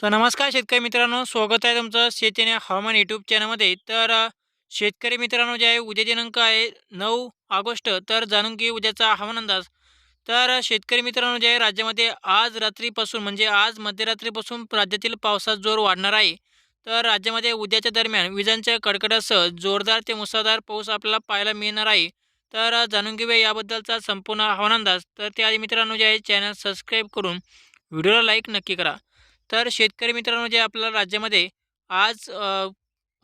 तर नमस्कार शेतकरी मित्रांनो स्वागत आहे तुमचं शेतीने हवामान यूट्यूब चॅनलमध्ये तर शेतकरी मित्रांनो जे आहे उद्या दिनांक आहे नऊ ऑगस्ट. तर जाणून घे उद्याचा हवामान अंदाज. तर शेतकरी मित्रांनो जे आहे राज्यामध्ये आज रात्रीपासून म्हणजे आज मध्यरात्रीपासून राज्यातील पावसाचा जोर वाढणार आहे. तर राज्यामध्ये उद्याच्या दरम्यान विजांच्या कडकडासह जोरदार ते मुसळधार पाऊस आपल्याला पाहायला मिळणार आहे. तर जाणून घेऊया याबद्दलचा संपूर्ण हवामान अंदाज. तर त्याआधी मित्रांनो जे आहे चॅनल सबस्क्राईब करून व्हिडिओला लाईक नक्की करा. तर शेतकरी मित्रांनो जे आपल्या राज्यामध्ये आज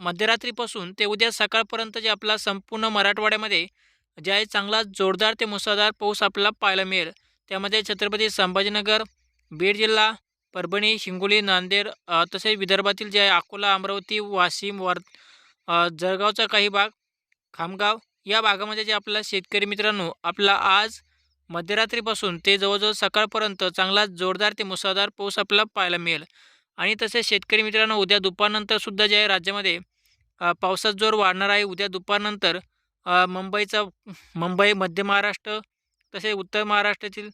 मध्यरात्रीपासून ते उद्या सकाळपर्यंत जे आपला संपूर्ण मराठवाड्यामध्ये जे आहे चांगला जोरदार ते मुसळधार पाऊस आपल्याला पाहायला मिळेल. त्यामध्ये छत्रपती संभाजीनगर बीड जिल्हा परभणी हिंगोली नांदेड तसेच विदर्भातील जे आहे अकोला अमरावती वाशिम वर जळगावचा काही भाग खामगाव या भागामध्ये जे आपला शेतकरी मित्रांनो आपला आज मध्यरात्रीपासून ते जवळजवळ सकाळपर्यंत चांगला जोरदार ते मुसळधार पाऊस आपल्याला पाहायला मिळेल. आणि तसेच शेतकरी मित्रांनो उद्या दुपारनंतर सुद्धा जे आहे राज्यामध्ये पावसाचा जोर वाढणार आहे उद्या दुपारनंतर मुंबईचा मुंबई मध्य महाराष्ट्र तसेच उत्तर महाराष्ट्रातील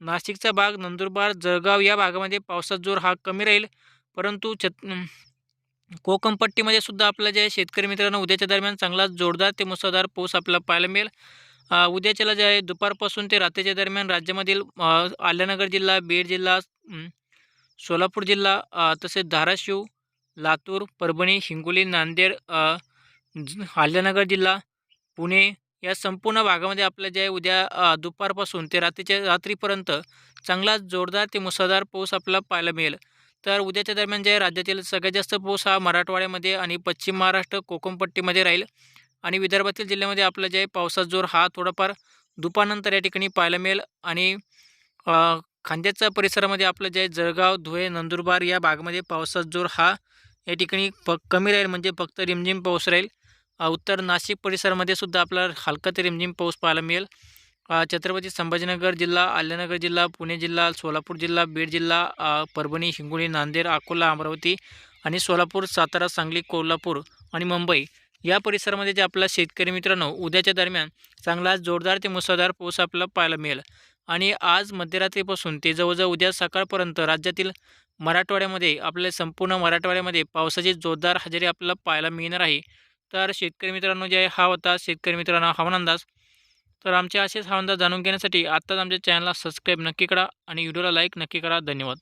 नाशिकचा भाग नंदुरबार जळगाव या भागामध्ये पावसाचा जोर हा कमी राहील. परंतु छत कोकणपट्टीमध्ये सुद्धा आपलं जे आहे शेतकरी मित्रांनो उद्याच्या दरम्यान चांगला जोरदार ते मुसळधार पाऊस आपल्याला पाहायला मिळेल. उद्याच्याला जे आहे दुपारपासून ते रात्रीच्या दरम्यान राज्यामधील आल्यानगर जिल्हा बीड जिल्हा सोलापूर जिल्हा तसेच धाराशिव लातूर परभणी हिंगोली नांदेड आल्यानगर जिल्हा पुणे या संपूर्ण भागामध्ये आपलं जे आहे उद्या दुपारपासून ते रात्रीच्या रात्रीपर्यंत चांगला जोरदार ते मुसळधार पाऊस आपल्याला पाहायला मिळेल. तर उद्याच्या दरम्यान जे राज्यातील सगळ्यात जास्त पाऊस हा मराठवाड्यामध्ये आणि पश्चिम महाराष्ट्र कोकणपट्टीमध्ये राहील. आणि विदर्भातील जिल्ह्यामध्ये आपलं जे आहे पावसाचा जोर हा थोडाफार दुपारनंतर या ठिकाणी पाहायला मिळेल. आणि खांद्याच्या परिसरामध्ये आपलं जे आहे जळगाव धुळे नंदुरबार या भागामध्ये पावसाचा जोर हा या ठिकाणी प कमी राहील. म्हणजे फक्त रिमझिम पाऊस राहील. उत्तर नाशिक परिसरामध्ये सुद्धा आपल्याला हलका ते रिमझिम पाऊस पाहायला मिळेल. छत्रपती संभाजीनगर जिल्हा आल्यानगर जिल्हा पुणे जिल्हा सोलापूर जिल्हा बीड जिल्हा परभणी हिंगोली नांदेड अकोला अमरावती आणि सोलापूर सातारा सांगली कोल्हापूर आणि मुंबई या परिसरामध्ये जे आपला शेतकरी मित्रांनो उद्याच्या दरम्यान चांगला जोरदार ते मुसळधार पाऊस आपल्याला पाहायला मिळेल. आणि आज मध्यरात्रीपासून ते जवळजवळ उद्या सकाळपर्यंत राज्यातील मराठवाड्यामध्ये आपल्या संपूर्ण मराठवाड्यामध्ये पावसाची जोरदार हजेरी आपल्याला पाहायला मिळणार आहे. तर शेतकरी मित्रांनो जे हा होता शेतकरी मित्रांनो हवामान अंदाज. तर आमचे असेच हवामान अंदाज जाणून घेण्यासाठी आत्ताच आमच्या चॅनलला सबस्क्राईब नक्की करा आणि व्हिडिओला लाईक नक्की करा. धन्यवाद.